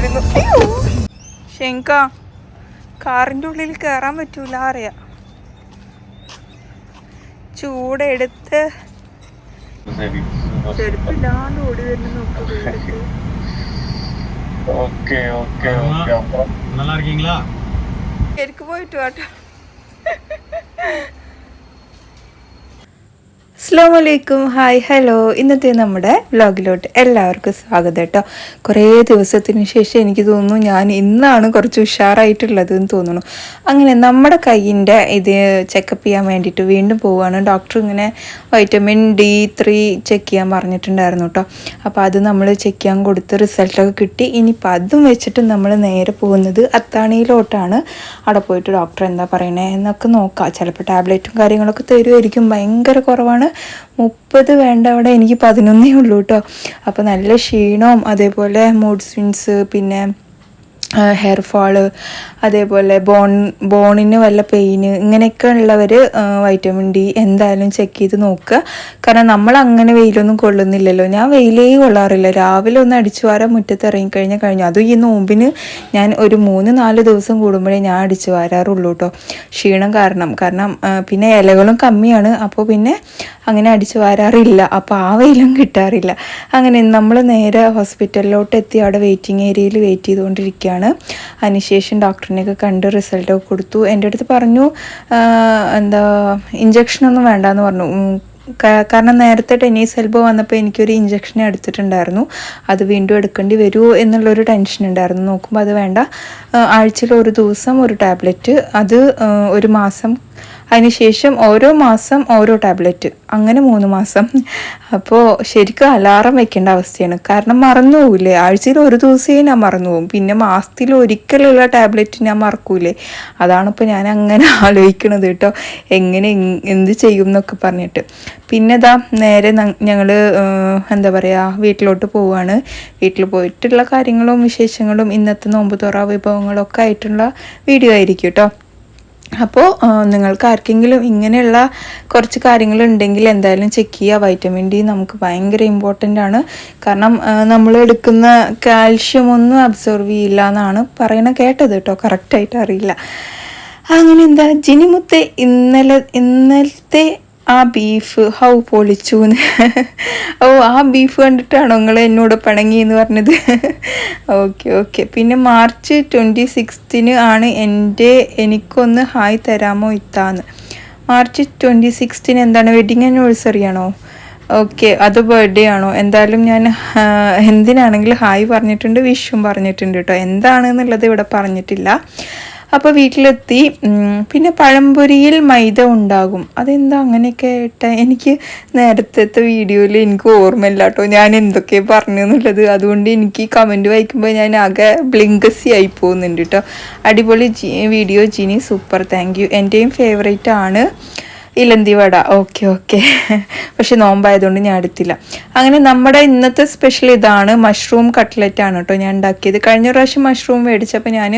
വരുന്നു. ശങ്ക കാറിന്റെ ഉള്ളിൽ കയറാൻ പറ്റൂല അറിയാം. ചൂടെടുത്ത് ചെരുപ്പില്ലാണ്ട് ഓടി വരുന്ന ശരിക്കും പോയിട്ട് കേട്ടോ അസ്സാം വലൈക്കും ഹായ് ഹലോ ഇന്നത്തെ നമ്മുടെ വ്ലോഗിലോട്ട് എല്ലാവർക്കും സ്വാഗതം കേട്ടോ. കുറേ ദിവസത്തിന് ശേഷം എനിക്ക് തോന്നുന്നു ഞാൻ ഇന്നാണ് കുറച്ച് ഉഷാറായിട്ടുള്ളത് എന്ന് തോന്നുന്നു. അങ്ങനെ നമ്മുടെ കയ്യിന്റെ ഇത് ചെക്കപ്പ് ചെയ്യാൻ വേണ്ടിയിട്ട് വീണ്ടും പോവുകയാണ്. ഡോക്ടർ ഇങ്ങനെ വൈറ്റമിൻ ഡി ത്രീ ചെക്ക് ചെയ്യാൻ പറഞ്ഞിട്ടുണ്ടായിരുന്നു കേട്ടോ. അപ്പോൾ അത് നമ്മൾ ചെക്ക് ചെയ്യാൻ കൊടുത്ത് റിസൾട്ടൊക്കെ കിട്ടി. ഇനിയിപ്പോൾ അതും വെച്ചിട്ട് നമ്മൾ നേരെ പോകുന്നത് അത്താണിയിലോട്ടാണ്. അവിടെ പോയിട്ട് ഡോക്ടർ എന്താ പറയണേ എന്നൊക്കെ നോക്കാം. ചിലപ്പോൾ ടാബ്ലറ്റും കാര്യങ്ങളൊക്കെ തരുമായിരിക്കും. ഭയങ്കര കുറവാണ്. മുപ്പത് വേണ്ട അവിടെ എനിക്ക് പതിനൊന്നേ ഉള്ളൂ കേട്ടോ അപ്പോൾ നല്ല ക്ഷീണവും അതേപോലെ മൂഡ് സ്വിങ്സ് പിന്നെ ഹെയർ ഫാൾ അതേപോലെ ബോൺ ബോണിന് വല്ല പെയിന് ഇങ്ങനെയൊക്കെ ഉള്ളവർ വൈറ്റമിൻ ഡി എന്തായാലും ചെക്ക് ചെയ്ത് നോക്കുക. കാരണം നമ്മൾ അങ്ങനെ വെയിലൊന്നും കൊള്ളുന്നില്ലല്ലോ. ഞാൻ വെയിലേ കൊള്ളാറില്ല. രാവിലെ ഒന്ന് അടിച്ചു വാരാൻ മുറ്റത്ത് ഇറങ്ങിക്കഴിഞ്ഞാൽ കഴിഞ്ഞു. അതും ഈ നോമ്പിന് ഞാൻ ഒരു മൂന്ന് നാല് ദിവസം കൂടുമ്പോഴേ ഞാൻ അടിച്ചു വാരാറുള്ളൂ കേട്ടോ ക്ഷീണം കാരണം. കാരണം പിന്നെ ഇലകളും കമ്മിയാണ്. അപ്പോൾ പിന്നെ അങ്ങനെ അടിച്ചു വാരാറില്ല അപ്പോൾ ആ വെയിലും കിട്ടാറില്ല. അങ്ങനെ നമ്മൾ നേരെ ഹോസ്പിറ്റലിലോട്ട് എത്തി അവിടെ വെയിറ്റിംഗ് ഏരിയയിൽ വെയിറ്റ് ചെയ്തുകൊണ്ടിരിക്കുകയാണ്. അതിനുശേഷം ഡോക്ടറിനെയൊക്കെ കണ്ട് റിസൾട്ടൊക്കെ കൊടുത്തു. എന്റെ അടുത്ത് പറഞ്ഞു എന്താ ഇഞ്ചക്ഷനൊന്നും വേണ്ടെന്ന് പറഞ്ഞു. കാരണം നേരത്തെ ടെന്നീസ് എൽബോ വന്നപ്പോൾ എനിക്കൊരു ഇഞ്ചക്ഷൻ എടുത്തിട്ടുണ്ടായിരുന്നു. അത് വീണ്ടും എടുക്കേണ്ടി വരുമോ എന്നുള്ളൊരു ടെൻഷൻ ഉണ്ടായിരുന്നു. നോക്കുമ്പോൾ അത് വേണ്ട. ആഴ്ചയിൽ ഒരു ദിവസം ഒരു ടാബ്ലറ്റ് അത് ഒരു മാസം അതിനുശേഷം ഓരോ മാസം ഓരോ ടാബ്ലറ്റ് അങ്ങനെ മൂന്ന് മാസം. അപ്പോൾ ശരിക്കും അലാറം വെക്കേണ്ട അവസ്ഥയാണ്. കാരണം മറന്നു പോകില്ലേ ആഴ്ചയിൽ ഒരു ദിവസമേ ഞാൻ മറന്നു പോകും. പിന്നെ മാസത്തിൽ ഒരിക്കലുള്ള ടാബ്ലറ്റ് ഞാൻ മറക്കൂലേ. അതാണിപ്പോൾ ഞാൻ അങ്ങനെ ആലോചിക്കണത് കേട്ടോ. എങ്ങനെ എന്ത് ചെയ്യും എന്നൊക്കെ പറഞ്ഞിട്ട്. പിന്നെ ഇതാ നേരെ ഞങ്ങൾ എന്താ പറയുക വീട്ടിലോട്ട് പോവുകയാണ് വീട്ടിൽ പോയിട്ടുള്ള കാര്യങ്ങളും വിശേഷങ്ങളും ഇന്നത്തെ നോമ്പ് തുറ വിഭവങ്ങളൊക്കെ ആയിട്ടുള്ള വീഡിയോ ആയിരിക്കും കേട്ടോ. അപ്പോൾ നിങ്ങൾക്ക് ആർക്കെങ്കിലും ഇങ്ങനെയുള്ള കുറച്ച് കാര്യങ്ങൾ ഉണ്ടെങ്കിൽ എന്തായാലും ചെക്ക് ചെയ്യുക. വൈറ്റമിൻ ഡി നമുക്ക് ഭയങ്കര ഇമ്പോർട്ടന്റ് ആണ്. കാരണം നമ്മൾ എടുക്കുന്ന കാൽഷ്യം ഒന്നും അബ്സോർവ് ചെയ്യില്ല എന്നാണ് പറയണ കേട്ടത് കേട്ടോ. കറക്റ്റായിട്ട് അറിയില്ല. അങ്ങനെ എന്താ ജിനിമുത്തെ ഇന്നലെ ഇന്നലത്തെ ആ ബീഫ് ഹൗ പൊളിച്ചു ഓ ആ ബീഫ് കണ്ടിട്ടാണോ നിങ്ങൾ എന്നോട് പിണങ്ങി എന്ന് പറഞ്ഞത്? ഓക്കെ ഓക്കെ പിന്നെ മാർച്ച് ട്വന്റി സിക്സ്തിന് ആണ് എന്റെ എനിക്കൊന്ന് ഹായ് തരാമോ ഇത്താന്ന്. മാർച്ച് ട്വന്റി സിക്സ്തിന് എന്താണ്? വെഡിങ് ആനിവേഴ്സറി ആണോ? ഓക്കെ അത് ബർത്ത്ഡേ ആണോ? എന്തായാലും ഞാൻ എന്തിനാണെങ്കിലും ഹായ് പറഞ്ഞിട്ടുണ്ട് വിഷും പറഞ്ഞിട്ടുണ്ട് കേട്ടോ. എന്താണെന്നുള്ളത് ഇവിടെ പറഞ്ഞിട്ടില്ല. അപ്പോൾ വീട്ടിലെത്തി പിന്നെ പഴംപൊരിയിൽ മൈദ ഉണ്ടാകും. അതെന്താ അങ്ങനെയൊക്കെ ഇട്ട? എനിക്ക് നേരത്തെ വീഡിയോയിൽ എനിക്ക് ഓർമ്മയില്ല കേട്ടോ ഞാൻ എന്തൊക്കെ പറഞ്ഞു എന്നുള്ളത്. അതുകൊണ്ട് എനിക്ക് കമന്റ് വായിക്കുമ്പോൾ ഞാൻ ആകെ ബ്ലിങ്കസി ആയി പോകുന്നുണ്ട് കേട്ടോ അടിപൊളി video Jini. Super. Thank you എന്റെയും ഫേവറേറ്റ് ആണ്. ഇലന്തി വട. Okay okay. പക്ഷെ നോമ്പായതുകൊണ്ട് ഞാൻ എടുത്തില്ല അങ്ങനെ നമ്മുടെ ഇന്നത്തെ സ്പെഷ്യൽ ഇതാണ് മഷ്റൂം കട്ട്ലറ്റ് ആണ് കേട്ടോ ഞാൻ ഉണ്ടാക്കിയത്. കഴിഞ്ഞ പ്രാവശ്യം മഷ്റൂം മേടിച്ചപ്പോൾ ഞാൻ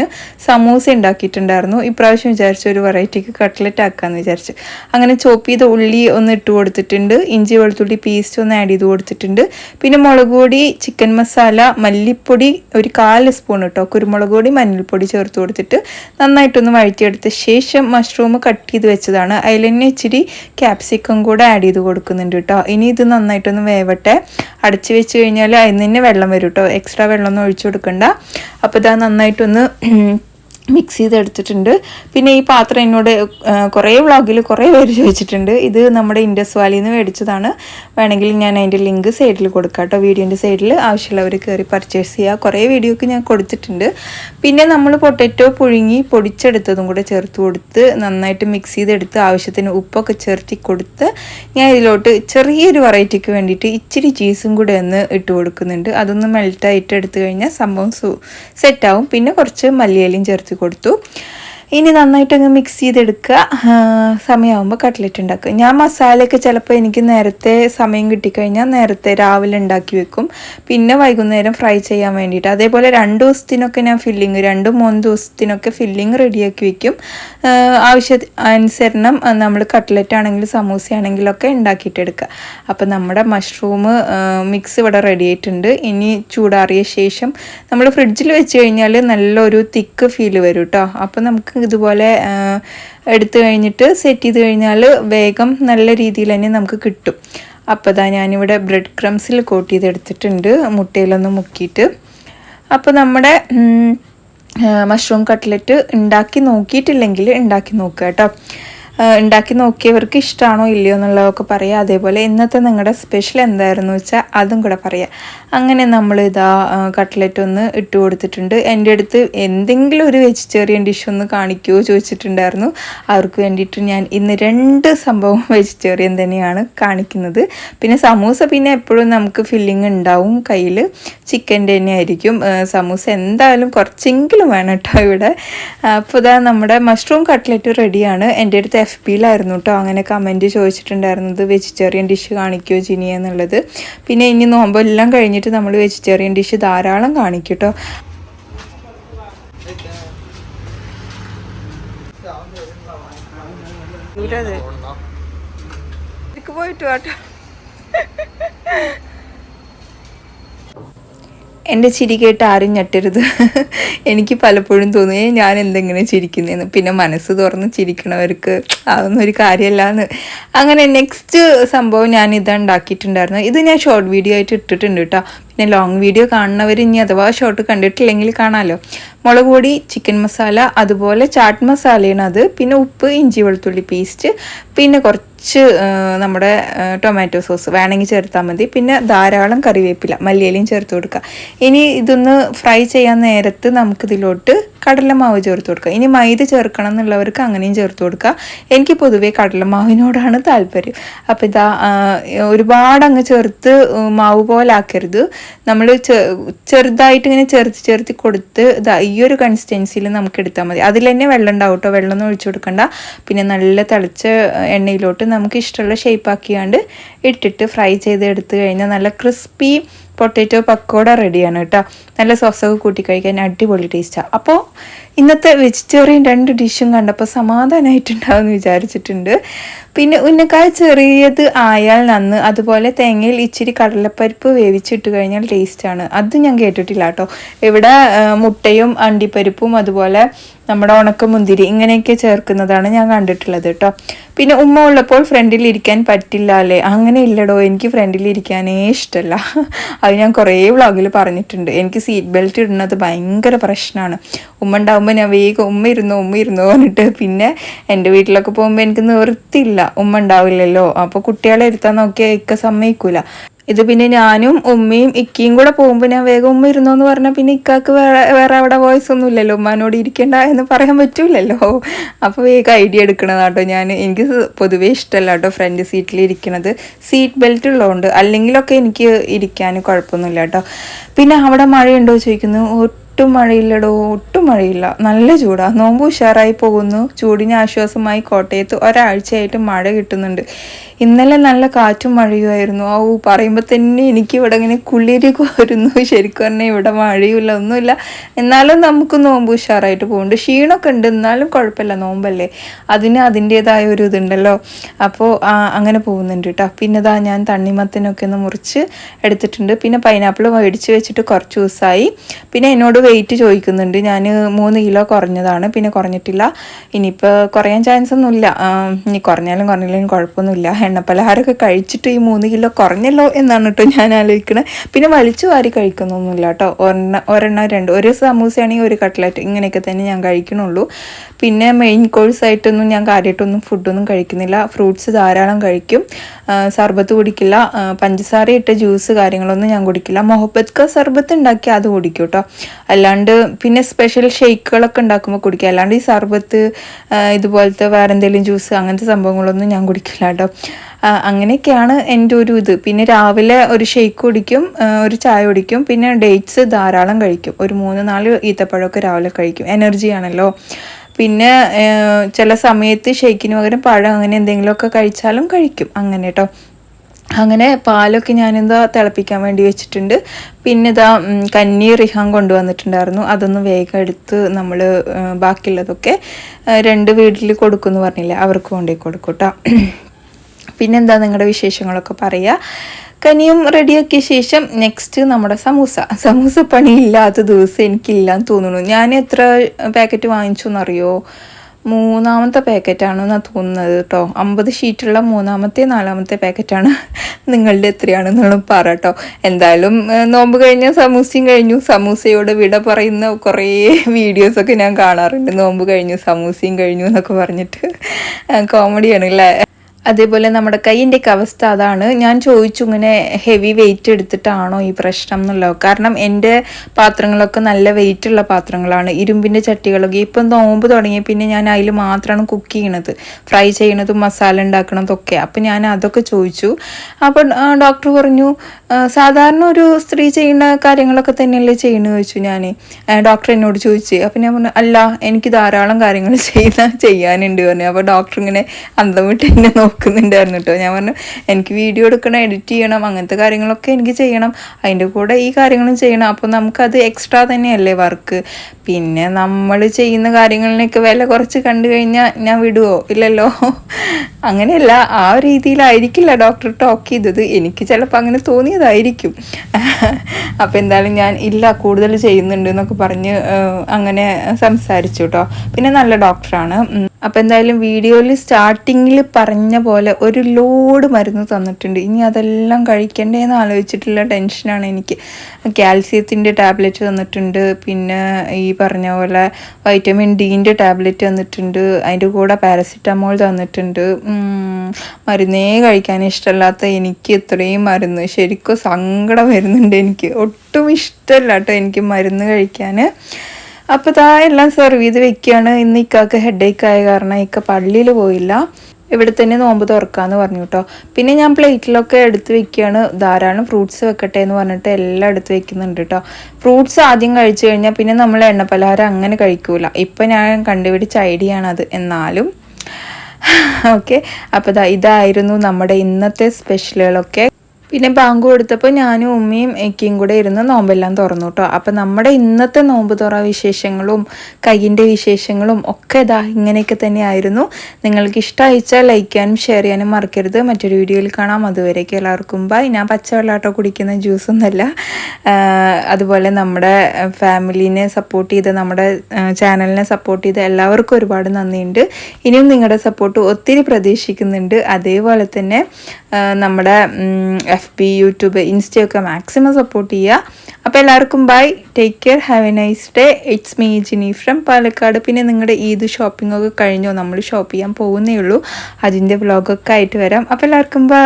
സമൂസ ഉണ്ടാക്കിയിട്ടുണ്ടായിരുന്നു. ഇപ്രാവശ്യം വിചാരിച്ചു ഒരു വെറൈറ്റിക്ക് കട്ട്ലറ്റ് ആക്കാമെന്ന് വിചാരിച്ചു. അങ്ങനെ ചോപ്പ് ചെയ്ത ഉള്ളി ഒന്ന് ഇട്ട് കൊടുത്തിട്ടുണ്ട്. ഇഞ്ചി വെളുത്തുള്ളി പേസ്റ്റ് ഒന്ന് ആഡ് ചെയ്ത് കൊടുത്തിട്ടുണ്ട്. പിന്നെ മുളക് പൊടി ചിക്കൻ മസാല മല്ലിപ്പൊടി ഒരു കാൽ സ്പൂൺ കേട്ടോ. കുരുമുളക് പൊടി മഞ്ഞൾപ്പൊടി ചേർത്ത് കൊടുത്തിട്ട് നന്നായിട്ടൊന്ന് വഴറ്റിയെടുത്ത ശേഷം മഷ്റൂം കട്ട് ചെയ്ത് വെച്ചതാണ്. അതിൽ തന്നെ ക്യാപ്സിക്കം കൂടെ ആഡ് ചെയ്ത് കൊടുക്കുന്നുണ്ട് കേട്ടോ ഇനി ഇത് നന്നായിട്ടൊന്ന് വേവട്ടെ. അടച്ച് വെച്ച് കഴിഞ്ഞാൽ അതിൽ നിന്ന് തന്നെ വെള്ളം വരും കേട്ടോ എക്സ്ട്രാ വെള്ളമൊന്നും ഒഴിച്ചു കൊടുക്കണ്ട. അപ്പോൾ ഇതാ നന്നായിട്ടൊന്ന് മിക്സ് ചെയ്തെടുത്തിട്ടുണ്ട് പിന്നെ ഈ പാത്രം എന്നോട് കുറേ വ്ളോഗിൽ കുറേ പേര് ചോദിച്ചിട്ടുണ്ട്. ഇത് നമ്മുടെ ഇൻഡസ് വാലിയിൽ നിന്ന് മേടിച്ചതാണ്. വേണമെങ്കിൽ ഞാൻ അതിന്റെ ലിങ്ക് സൈഡിൽ കൊടുക്കാം കേട്ടോ. വീഡിയോന്റെ സൈഡിൽ ആവശ്യമുള്ളവർ കയറി പർച്ചേസ് ചെയ്യുക. കുറേ വീഡിയോക്ക് ഞാൻ കൊടുത്തിട്ടുണ്ട്. പിന്നെ നമ്മൾ പൊട്ടറ്റോ പുഴുങ്ങി പൊടിച്ചെടുത്തതും കൂടെ ചേർത്ത് കൊടുത്ത് നന്നായിട്ട് മിക്സ് ചെയ്തെടുത്ത് ആവശ്യത്തിന് ഉപ്പൊക്കെ ചേർത്തി കൊടുത്ത് ഞാൻ ഇതിലോട്ട് ചെറിയൊരു വെറൈറ്റിക്ക് വേണ്ടിയിട്ട് ഇച്ചിരി ചീസും കൂടെ ഒന്ന് ഇട്ട് കൊടുക്കുന്നുണ്ട്. അതൊന്ന് മെൽറ്റായിട്ട് എടുത്തു കഴിഞ്ഞാൽ സംഭവം സെറ്റാവും പിന്നെ കുറച്ച് മല്ലിയിലയും ചേർത്ത് കൊടുത്തു ഇനി നന്നായിട്ടങ്ങ് മിക്സ് ചെയ്തെടുക്കുക. സമയമാകുമ്പോൾ കട്ട്ലറ്റ് ഉണ്ടാക്കുക. ഞാൻ മസാലയൊക്കെ ചിലപ്പോൾ എനിക്ക് നേരത്തെ സമയം കിട്ടിക്കഴിഞ്ഞാൽ നേരത്തെ രാവിലെ ഉണ്ടാക്കി വെക്കും. പിന്നെ വൈകുന്നേരം ഫ്രൈ ചെയ്യാൻ വേണ്ടിയിട്ട്. അതേപോലെ രണ്ട് ദിവസത്തിനൊക്കെ ഞാൻ ഫില്ലിങ് രണ്ട് മൂന്ന് ദിവസത്തിനൊക്കെ ഫില്ലിങ് റെഡിയാക്കി വെക്കും. ആവശ്യ അനുസരണം നമ്മൾ കട്ട്ലറ്റ് ആണെങ്കിലും സമൂസ ആണെങ്കിലൊക്കെ ഉണ്ടാക്കിയിട്ടെടുക്കുക. അപ്പോൾ നമ്മുടെ മഷ്റൂം മിക്സ് ഇവിടെ റെഡി ആയിട്ടുണ്ട്. ഇനി ചൂടാറിയ ശേഷം നമ്മൾ ഫ്രിഡ്ജിൽ വെച്ച് കഴിഞ്ഞാൽ നല്ലൊരു തിക്ക് ഫീൽ വരും കേട്ടോ അപ്പോൾ നമുക്ക് ഇതുപോലെ എടുത്തു കഴിഞ്ഞിട്ട് സെറ്റ് ചെയ്ത് കഴിഞ്ഞാൽ വേഗം നല്ല രീതിയിൽ തന്നെ നമുക്ക് കിട്ടും. അപ്പോൾ ഇതാ ഞാനിവിടെ ബ്രെഡ് ക്രംസിൽ കോട്ട് ചെയ്തെടുത്തിട്ടുണ്ട് മുട്ടയിലൊന്ന് മുക്കിയിട്ട്. അപ്പോൾ നമ്മുടെ മഷ്റൂം കട്ട്ലറ്റ് ഉണ്ടാക്കി നോക്കിയിട്ടില്ലെങ്കിൽ ഉണ്ടാക്കി നോക്കുക കേട്ടോ. ഉണ്ടാക്കി നോക്കിയവർക്ക് ഇഷ്ടമാണോ ഇല്ലയോ എന്നുള്ളതൊക്കെ പറയാം. അതേപോലെ ഇന്നത്തെ നിങ്ങളുടെ സ്പെഷ്യൽ എന്തായിരുന്നു വെച്ചാൽ അതും കൂടെ പറയാം. അങ്ങനെ നമ്മൾ ഇതാ കട്ട്ലറ്റ് ഒന്ന് ഇട്ട് കൊടുത്തിട്ടുണ്ട്. എന്റെ അടുത്ത് എന്തെങ്കിലും ഒരു വെജിറ്റേറിയൻ ഡിഷ് ഒന്ന് കാണിക്കുമോ ചോദിച്ചിട്ടുണ്ടായിരുന്നു. അവർക്ക് വേണ്ടിയിട്ട് ഞാൻ ഇന്ന് രണ്ട് സംഭവം വെജിറ്റേറിയൻ തന്നെയാണ് കാണിക്കുന്നത്. പിന്നെ സമൂസ പിന്നെ എപ്പോഴും നമുക്ക് ഫില്ലിങ് ഉണ്ടാവും കയ്യിൽ ചിക്കന്റെ തന്നെ ആയിരിക്കും. സമൂസ എന്തായാലും കുറച്ചെങ്കിലും വേണം കേട്ടോ ഇവിടെ. അപ്പോൾ ഇതാ നമ്മുടെ മഷ്റൂം കട്ട്ലറ്റ് റെഡിയാണ് എന്റെ അടുത്ത് എഫ് പിയിലായിരുന്നു കേട്ടോ അങ്ങനെ കമന്റ് ചോദിച്ചിട്ടുണ്ടായിരുന്നത് വെജിറ്റേറിയൻ ഡിഷ് കാണിക്കുമോ ജിനി? എന്നുള്ളത്. പിന്നെ ഇനി നോമ്പെല്ലാം കഴിഞ്ഞിട്ട് നമ്മൾ വെജിറ്റേറിയൻ ഡിഷ് ധാരാളം കാണിക്കും കേട്ടോ പോയിട്ട് കേട്ടോ എന്റെ ചിരി കേട്ട് ആരും ഞെട്ടരുത്. എനിക്ക് പലപ്പോഴും തോന്നി "ഏയ് ഞാൻ എന്തെങ്ങനെ ചിരിക്കുന്നതെന്ന് പിന്നെ മനസ്സ് തുറന്ന് ചിരിക്കണവർക്ക് അതൊന്നും ഒരു കാര്യമല്ല അങ്ങനെ നെക്സ്റ്റ് സംഭവം ഞാൻ ഇത് ഉണ്ടാക്കിയിട്ടുണ്ടായിരുന്നു. ഇത് ഞാൻ ഷോർട്ട് വീഡിയോ ആയിട്ട് ഇട്ടിട്ടുണ്ട് കേട്ടോ. പിന്നെ ലോങ് വീഡിയോ കാണുന്നവർ ഇനി അഥവാ ഷോർട്ട് കണ്ടിട്ടില്ലെങ്കിൽ കാണാമല്ലോ മുളക് പൊടി ചിക്കൻ മസാല അതുപോലെ ചാട്ട് മസാലയാണ് അത്. പിന്നെ ഉപ്പ് ഇഞ്ചി വെളുത്തുള്ളി പേസ്റ്റ് പിന്നെ കുറച്ച് നമ്മുടെ ടൊമാറ്റോ സോസ് വേണമെങ്കിൽ ചേർത്താൽ മതി. പിന്നെ ധാരാളം കറിവേപ്പില മല്ലിയിലയും ചേർത്ത് കൊടുക്കുക. ഇനി ഇതൊന്ന് ഫ്രൈ ചെയ്യാൻ നേരത്ത് നമുക്കിതിലോട്ട് കടലമാവ് ചേർത്ത് കൊടുക്കുക. ഇനി മൈദ ചേർക്കണം എന്നുള്ളവർക്ക് അങ്ങനെയും ചേർത്ത് കൊടുക്കുക. എനിക്ക് പൊതുവേ കടലമാവിനോടാണ് താല്പര്യം. അപ്പോൾ ഇതാ ഒരുപാട് അങ്ങ് ചേർത്ത് മാവ് പോലാക്കരുത് നമ്മൾ ചെറുതായിട്ട് ഇങ്ങനെ ചേർത്ത് ചേർത്ത് കൊടുത്ത് ഈ ഒരു കൺസിസ്റ്റൻസിയിൽ നമുക്ക് എടുത്താൽ മതി. അതിൽ തന്നെ വെള്ളം ഉണ്ടാവും കേട്ടോ വെള്ളമൊന്നും ഒഴിച്ചു കൊടുക്കണ്ട. പിന്നെ നല്ല തിളച്ച എണ്ണയിലോട്ട് നമുക്ക് ഇഷ്ടമുള്ള ഷേപ്പ് ആക്കിയാണ്ട് ഇട്ടിട്ട് ഫ്രൈ ചെയ്ത് എടുത്തു കഴിഞ്ഞാൽ നല്ല ക്രിസ്പി പൊട്ടറ്റോ പക്കോട റെഡിയാണ് കേട്ടോ. നല്ല സോസൊക്കെ കൂട്ടി കഴിക്കാൻ അടിപൊളി ടേസ്റ്റാണ് അപ്പോൾ ഇന്നത്തെ വെജിറ്റേറിയൻ രണ്ട് ഡിഷും കണ്ടപ്പോൾ സമാധാനമായിട്ടുണ്ടാവും എന്ന് വിചാരിച്ചിട്ടുണ്ട്. പിന്നെ ഉന്നക്കായ ചെറിയത് ആയാൽ നന്ന് അതുപോലെ തേങ്ങയിൽ ഇച്ചിരി കടലപ്പരിപ്പ് വേവിച്ചിട്ട് കഴിഞ്ഞാൽ ടേസ്റ്റാണ് അത് ഞാൻ കേട്ടിട്ടില്ല കേട്ടോ. ഇവിടെ മുട്ടയും അണ്ടിപ്പരിപ്പും അതുപോലെ നമ്മുടെ ഉണക്കമുന്തിരി ഇങ്ങനെയൊക്കെ ചേർക്കുന്നതാണ് ഞാൻ കണ്ടിട്ടുള്ളത് കേട്ടോ. പിന്നെ ഉമ്മ ഉള്ളപ്പോൾ ഫ്രണ്ടിൽ ഇരിക്കാൻ പറ്റില്ല അല്ലേ? അങ്ങനെ ഇല്ലടോ എനിക്ക് ഫ്രണ്ടിൽ ഇരിക്കാനേ ഇഷ്ടമല്ല അത് ഞാൻ കുറേ വ്ളോഗിൽ പറഞ്ഞിട്ടുണ്ട്. എനിക്ക് സീറ്റ് ബെൽറ്റ് ഇടുന്നത് ഭയങ്കര പ്രശ്നമാണ്. ഉമ്മ ഉണ്ടാകുമ്പോൾ ഞാൻ വേഗം ഉമ്മ ഇരുന്നു ഉമ്മ ഇരുന്നു പറഞ്ഞിട്ട് പിന്നെ എന്റെ വീട്ടിലൊക്കെ പോകുമ്പോൾ എനിക്ക് നിവൃത്തിയില്ല. ഉമ്മ ഉണ്ടാവില്ലല്ലോ. അപ്പോൾ കുട്ടികളെ ഇരുത്താൻ നോക്കിയാൽ ഇക്ക സമ്മതിക്കൂല. ഇത് പിന്നെ ഞാനും ഉമ്മയും ഇക്കയും കൂടെ പോകുമ്പോൾ ഞാൻ വേഗം ഉമ്മ ഇരുന്നോ എന്ന് പറഞ്ഞാൽ പിന്നെ ഇക്കാക്ക് വേറെ വേറെ അവിടെ വോയിസ് ഒന്നും ഇല്ലല്ലോ ഉമ്മാനോട് ഇരിക്കണ്ട എന്ന് പറയാൻ പറ്റൂലല്ലോ. അപ്പോൾ വേഗം ഐഡിയ എടുക്കണതാട്ടോ ഞാൻ എനിക്ക് പൊതുവേ ഇഷ്ടമല്ല കേട്ടോ ഫ്രണ്ട് സീറ്റിൽ ഇരിക്കണത്. സീറ്റ് ബെൽറ്റ് ഉള്ളതുകൊണ്ട് അല്ലെങ്കിലൊക്കെ എനിക്ക് ഇരിക്കാൻ കുഴപ്പമൊന്നുമില്ല കേട്ടോ പിന്നെ അവിടെ മഴയുണ്ടോ ചോദിക്കുന്നു. ഒട്ടും മഴയില്ലടോ ഒട്ടും മഴയില്ല. നല്ല ചൂടാ. നോമ്പ് ഉഷാറായി പോകുന്നു. ചൂടിന് ആശ്വാസമായി കോട്ടയത്ത് ഒരാഴ്ചയായിട്ട് മഴ കിട്ടുന്നുണ്ട്. ഇന്നലെ നല്ല കാറ്റും മഴയുമായിരുന്നു. ഓ പറയുമ്പോൾ തന്നെ എനിക്ക് ഇവിടെ ഇങ്ങനെ കുളിരുകുമായിരുന്നു ശരിക്കും പറഞ്ഞാൽ ഇവിടെ മഴയുമില്ല ഒന്നുമില്ല. എന്നാലും നമുക്ക് നോമ്പ് ഉഷാറായിട്ട് പോകുന്നുണ്ട്. ക്ഷീണമൊക്കെ ഉണ്ട്. എന്നാലും കുഴപ്പമില്ല. നോമ്പല്ലേ. അതിന് അതിന്റേതായ ഒരു ഇതുണ്ടല്ലോ. അപ്പോൾ അങ്ങനെ പോകുന്നുണ്ട് കേട്ടോ. പിന്നെ ഇതാ ഞാൻ തണ്ണിമത്തനൊക്കെ ഒന്ന് മുറിച്ച് എടുത്തിട്ടുണ്ട്. പിന്നെ പൈനാപ്പിൾ മേടിച്ച് വെച്ചിട്ട് കുറച്ച് ദിവസമായി. പിന്നെ എന്നോട് വെയിറ്റ് ചോദിക്കുന്നുണ്ട്. ഞാൻ മൂന്ന് കിലോ കുറഞ്ഞതാണ്. പിന്നെ കുറഞ്ഞിട്ടില്ല. ഇനിയിപ്പോൾ കുറയാൻ ചാൻസ് ഒന്നുമില്ല. ഇനി കുറഞ്ഞാലും കുറഞ്ഞില്ലെങ്കിലും കുഴപ്പമൊന്നുമില്ല. എണ്ണപ്പലഹാരമൊക്കെ കഴിച്ചിട്ട് ഈ മൂന്ന് കിലോ കുറഞ്ഞല്ലോ എന്നാണ് കേട്ടോ ഞാൻ ആലോചിക്കണത് പിന്നെ വലിച്ചു വാരി കഴിക്കുന്നൊന്നുമില്ല കേട്ടോ. ഒരെണ്ണ ഒരെണ്ണം രണ്ട് ഒരു സമൂസയാണെങ്കിൽ ഒരു കട്ട്ലറ്റ് ഇങ്ങനെയൊക്കെ തന്നെ ഞാൻ കഴിക്കണുള്ളൂ. പിന്നെ മെയിൻ കോഴ്സായിട്ടൊന്നും ഞാൻ കാര്യമായിട്ടൊന്നും ഫുഡൊന്നും കഴിക്കുന്നില്ല. ഫ്രൂട്ട്സ് ധാരാളം കഴിക്കും. സർബത്ത് കുടിക്കില്ല. പഞ്ചസാര ഇട്ട ജ്യൂസ് കാര്യങ്ങളൊന്നും ഞാൻ കുടിക്കില്ല. മൊഹബത്ത് സർബത്ത് ഉണ്ടാക്കി അത് കുടിക്കും കേട്ടോ. അല്ലാണ്ട് പിന്നെ സ്പെഷ്യൽ ഷെയ്ക്കുകളൊക്കെ ഉണ്ടാക്കുമ്പോൾ കുടിക്കുക. അല്ലാണ്ട് ഈ സർബത്ത് ഇതുപോലത്തെ വേറെ എന്തെങ്കിലും ജ്യൂസ് അങ്ങനത്തെ സംഭവങ്ങളൊന്നും ഞാൻ കുടിക്കില്ല കേട്ടോ. അങ്ങനെയൊക്കെയാണ് എന്റെ ഒരു ഇത്. പിന്നെ രാവിലെ ഒരു ഷെയ്ക്ക് കുടിക്കും ഒരു ചായ കുടിക്കും. പിന്നെ ഡേറ്റ്സ് ധാരാളം കഴിക്കും. ഒരു മൂന്ന് നാല് ഈത്തപ്പഴമൊക്കെ രാവിലെ കഴിക്കും. എനർജിയാണല്ലോ പിന്നെ ചില സമയത്ത് ഷെയ്ക്കിന് പകരം പഴം അങ്ങനെ എന്തെങ്കിലുമൊക്കെ കഴിച്ചാലും കഴിക്കും. അങ്ങനെ കേട്ടോ. അങ്ങനെ പാലൊക്കെ ഞാനെന്താ തിളപ്പിക്കാൻ വേണ്ടി വെച്ചിട്ടുണ്ട്. പിന്നെ ഇതാ കഞ്ഞി റിഹാൻ കൊണ്ടുവന്നിട്ടുണ്ടായിരുന്നു. അതൊന്ന് വേഗം എടുത്ത് നമ്മൾ ബാക്കിയുള്ളതൊക്കെ രണ്ട് വീട്ടിൽ കൊടുക്കുമെന്ന് പറഞ്ഞില്ലേ അവർക്ക് കൊണ്ടുപോയി കൊടുക്കും കേട്ടോ പിന്നെന്താ നിങ്ങളുടെ വിശേഷങ്ങളൊക്കെ പറയുക കനിയും റെഡിയാക്കിയ ശേഷം നെക്സ്റ്റ് നമ്മുടെ സമൂസ. സമൂസ പണി ഇല്ലാത്ത ദിവസം എനിക്കില്ലാന്ന് തോന്നുന്നു. ഞാൻ എത്ര പാക്കറ്റ് വാങ്ങിച്ചു എന്നറിയോ മൂന്നാമത്തെ പാക്കറ്റാണെന്നാണ് തോന്നുന്നത് കേട്ടോ അമ്പത് ഷീറ്റുള്ള മൂന്നാമത്തെ നാലാമത്തെ പാക്കറ്റാണ് നിങ്ങളുടെ എത്രയാണെന്നുള്ള പറ കേട്ടോ എന്തായാലും നോമ്പ് കഴിഞ്ഞ സമൂസയും കഴിഞ്ഞു. സമൂസയോട് വിട പറയുന്ന കുറേ വീഡിയോസൊക്കെ ഞാൻ കാണാറുണ്ട്. നോമ്പ് കഴിഞ്ഞു സമൂസയും കഴിഞ്ഞു എന്നൊക്കെ പറഞ്ഞിട്ട്. കോമഡിയാണ് അല്ലേ അതേപോലെ നമ്മുടെ കൈയിന്റെയൊക്കെ അവസ്ഥ അതാണ്. ഞാൻ ചോദിച്ചു ഇങ്ങനെ ഹെവി വെയിറ്റ് എടുത്തിട്ടാണോ ഈ പ്രശ്നം എന്നുള്ളത്? കാരണം എന്റെ പാത്രങ്ങളൊക്കെ നല്ല വെയിറ്റ് ഉള്ള പാത്രങ്ങളാണ്. ഇരുമ്പിന്റെ ചട്ടികളൊക്കെ ഇപ്പം നോമ്പ് തുടങ്ങി പിന്നെ ഞാൻ അതിൽ മാത്രമാണ് കുക്ക് ചെയ്യണത്. ഫ്രൈ ചെയ്യണതും മസാല ഉണ്ടാക്കണതൊക്കെ അപ്പം ഞാൻ അതൊക്കെ ചോദിച്ചു. അപ്പം ഡോക്ടർ പറഞ്ഞു സാധാരണ ഒരു സ്ത്രീ ചെയ്യുന്ന കാര്യങ്ങളൊക്കെ തന്നെയല്ലേ ചെയ്യണമെന്ന് ചോദിച്ചു ഞാൻ ഡോക്ടർ എന്നോട് ചോദിച്ചു. അപ്പം ഞാൻ പറഞ്ഞു അല്ല എനിക്ക് ധാരാളം കാര്യങ്ങൾ ചെയ്യുന്ന ചെയ്യാനുണ്ട് പറഞ്ഞു. അപ്പോൾ ഡോക്ടർ ഇങ്ങനെ അന്തം വിട്ട് എന്നെ നോക്കുന്നുണ്ടായിരുന്നു കേട്ടോ. ഞാൻ പറഞ്ഞു എനിക്ക് വീഡിയോ എടുക്കണം എഡിറ്റ് ചെയ്യണം അങ്ങനത്തെ കാര്യങ്ങളൊക്കെ എനിക്ക് ചെയ്യണം. അതിന്റെ കൂടെ ഈ കാര്യങ്ങളും ചെയ്യണം. അപ്പോൾ നമുക്കത് എക്സ്ട്രാ തന്നെയല്ലേ വർക്ക്? പിന്നെ നമ്മൾ ചെയ്യുന്ന കാര്യങ്ങളിനൊക്കെ വില കുറച്ച് കണ്ടു കഴിഞ്ഞാൽ ഞാൻ വിടുവോ? ഇല്ലല്ലോ. അങ്ങനെയല്ല ആ രീതിയിലായിരിക്കില്ല ഡോക്ടർ ടോക്ക് ചെയ്തത്. എനിക്ക് ചിലപ്പോൾ അങ്ങനെ തോന്നിയതായിരിക്കും. അപ്പോൾ എന്തായാലും ഞാൻ ഇല്ല കൂടുതൽ ചെയ്യുന്നുണ്ട് എന്നൊക്കെ പറഞ്ഞ് അങ്ങനെ സംസാരിച്ചു കേട്ടോ. പിന്നെ നല്ല ഡോക്ടറാണ്. അപ്പോൾ എന്തായാലും വീഡിയോയിൽ സ്റ്റാർട്ടിങ്ങിൽ പറഞ്ഞ പോലെ ഒരു ലോഡ് മരുന്ന് തന്നിട്ടുണ്ട്. ഇനി അതെല്ലാം കഴിക്കണ്ടേന്ന് ആലോചിച്ചിട്ടുള്ള ടെൻഷനാണ് എനിക്ക്. കാൽസ്യത്തിന്റെ ടാബ്ലറ്റ് തന്നിട്ടുണ്ട്. പിന്നെ ഈ പറഞ്ഞ പോലെ വൈറ്റമിൻ ഡീന്റെ ടാബ്ലറ്റ് തന്നിട്ടുണ്ട്. അതിന്റെ കൂടെ പാരസിറ്റമോൾ തന്നിട്ടുണ്ട്. മരുന്നേ കഴിക്കാൻ ഇഷ്ടമല്ലാത്ത എനിക്ക് ഇത്രയും മരുന്ന്. ശരിക്കും സങ്കടം വരുന്നുണ്ട് എനിക്ക്. ഒട്ടും ഇഷ്ടമല്ല കേട്ടോ എനിക്ക് മരുന്ന് കഴിക്കാൻ. അപ്പോൾ ഇതാ എല്ലാം സെർവ് ചെയ്ത് വെക്കുകയാണ് ഇന്ന് ഇക്കാക്ക് ഹെഡേക്ക് ആയ കാരണം ഇക്ക പള്ളിയിൽ പോയില്ല. ഇവിടെ തന്നെ നോമ്പ് തുറക്കാന്ന് പറഞ്ഞു കേട്ടോ പിന്നെ ഞാൻ പ്ലേറ്റിലൊക്കെ എടുത്ത് വെക്കുകയാണ് ധാരാളം ഫ്രൂട്ട്സ് വെക്കട്ടെ എന്ന് പറഞ്ഞിട്ട് എല്ലാം എടുത്ത് വെക്കുന്നുണ്ട് കേട്ടോ ഫ്രൂട്ട്സ് ആദ്യം കഴിച്ചു കഴിഞ്ഞാൽ പിന്നെ നമ്മൾ എണ്ണ പലഹാരം അങ്ങനെ കഴിക്കൂല. ഇപ്പം ഞാൻ കണ്ടുപിടിച്ച ഐഡിയ ആണത്. എന്നാലും ഓക്കെ അപ്പോൾ ദാ ഇതായിരുന്നു നമ്മുടെ ഇന്നത്തെ സ്പെഷ്യലുകളൊക്കെ പിന്നെ ബാങ്ക് കൊടുത്തപ്പോൾ ഞാനും ഉമ്മയും എക്കിയും കൂടെ ഇരുന്ന് നോമ്പെല്ലാം തുറന്നു കേട്ടോ അപ്പം നമ്മുടെ ഇന്നത്തെ നോമ്പ് തുറ വിശേഷങ്ങളും കയ്യിന്റെ വിശേഷങ്ങളും ഒക്കെ ഇതാ ഇങ്ങനെയൊക്കെ തന്നെയായിരുന്നു. നിങ്ങൾക്ക് ഇഷ്ടമായിച്ചാൽ ലൈക്ക് ചെയ്യാനും ഷെയർ ചെയ്യാനും മറക്കരുത്. മറ്റൊരു വീഡിയോയിൽ കാണാം. അതുവരേക്കും എല്ലാവർക്കും ബൈ ഞാൻ പച്ചവെള്ളാട്ടോ കുടിക്കുന്ന ജ്യൂസൊന്നുമല്ല അതുപോലെ നമ്മുടെ ഫാമിലിനെ സപ്പോർട്ട് ചെയ്ത് നമ്മുടെ ചാനലിനെ സപ്പോർട്ട് ചെയ്ത് എല്ലാവർക്കും ഒരുപാട് നന്ദിയുണ്ട്. ഇനിയും നിങ്ങളുടെ സപ്പോർട്ട് ഒത്തിരി പ്രതീക്ഷിക്കുന്നുണ്ട്. അതേപോലെ തന്നെ നമ്മുടെ എഫ് ബി യൂട്യൂബ് ഇൻസ്റ്റയൊക്കെ മാക്സിമം സപ്പോർട്ട് ചെയ്യുക. അപ്പോൾ എല്ലാവർക്കും bye take care have a nice day it's me Jini from Palakkad. പിന്നെ നിങ്ങളുടെ ഈദ് ഷോപ്പിംഗ് ഒക്കെ കഴിഞ്ഞോ? നമ്മൾ ഷോപ്പ് ചെയ്യാൻ പോകുന്നേ ഉള്ളൂ. അതിന്റെ വ്ളോഗൊക്കെ ആയിട്ട് വരാം. അപ്പോൾ എല്ലാവർക്കും ബൈ